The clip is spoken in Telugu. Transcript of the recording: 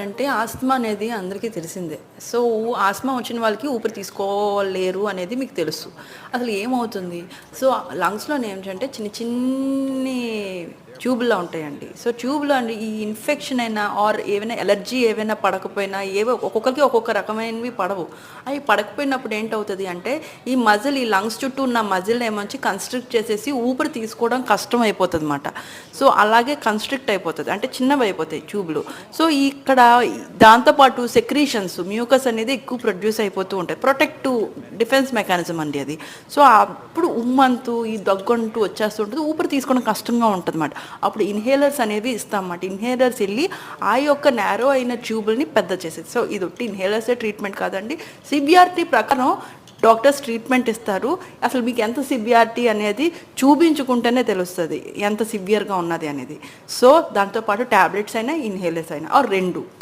అంటే ఆస్తమా అనేది అందరికీ తెలిసిందే. సో ఆస్తమా వచ్చిన వాళ్ళకి ఊపిరి తీసుకోలేరు అనేది మీకు తెలుసు. అసలు ఏమవుతుంది? సో లంగ్స్లోనే ఏంటంటే చిన్న చిన్ని ట్యూబ్లా ఉంటాయండి. సో ట్యూబ్లో అండి ఈ ఇన్ఫెక్షన్ అయినా ఆర్ ఏమైనా ఎలర్జీ ఏమైనా పడకపోయినా ఏవో ఒక్కొక్కరికి ఒక్కొక్క రకమైనవి పడవు. అవి పడకపోయినప్పుడు ఏంటవుతుంది అంటే ఈ మజిల్ ఈ లంగ్స్ చుట్టూ ఉన్న మజిల్ ఏమొచ్చి కన్స్ట్రిక్ట్ చేసేసి ఊపిరి తీసుకోవడం కష్టం అయిపోతుంది అనమాట సో అలాగే కన్స్ట్రిక్ట్ అయిపోతుంది. అంటే చిన్నవి అయిపోతాయి ట్యూబ్లు. సో ఇక్కడ దాంతోపాటు సెక్రీషన్స్ మ్యూకస్ అనేది ఎక్కువ ప్రొడ్యూస్ అయిపోతూ ఉంటాయి. ప్రొటెక్టివ్ డిఫెన్స్ మెకానిజం అండి అది. సో అప్పుడు ఉమ్మంతు ఈ దగ్గంటూ వచ్చేస్తుంటుంది ఊపిరి తీసుకోవడం కష్టంగా ఉంటుంది అనమాట అప్పుడు ఇన్హేలర్స్ అనేవి ఇస్తాం అన్నమాట ఇన్హేలర్స్ వెళ్ళి ఆ యొక్క నేరో అయిన ట్యూబుల్ని పెద్ద చేసేది. సో ఇది ఒట్టి ఇన్హేలర్సే ట్రీట్మెంట్ కాదండి. సిబిఆర్టీ ప్రకారం డాక్టర్స్ ట్రీట్మెంట్ ఇస్తారు. అసలు మీకు ఎంత సివియారిటీ అనేది చూపించుకుంటేనే తెలుస్తుంది. ఎంత సివియర్గా ఉన్నది అనేది. సో దాంతోపాటు ట్యాబ్లెట్స్ అయినా ఇన్హేలర్స్ అయినా ఆర్ రెండు.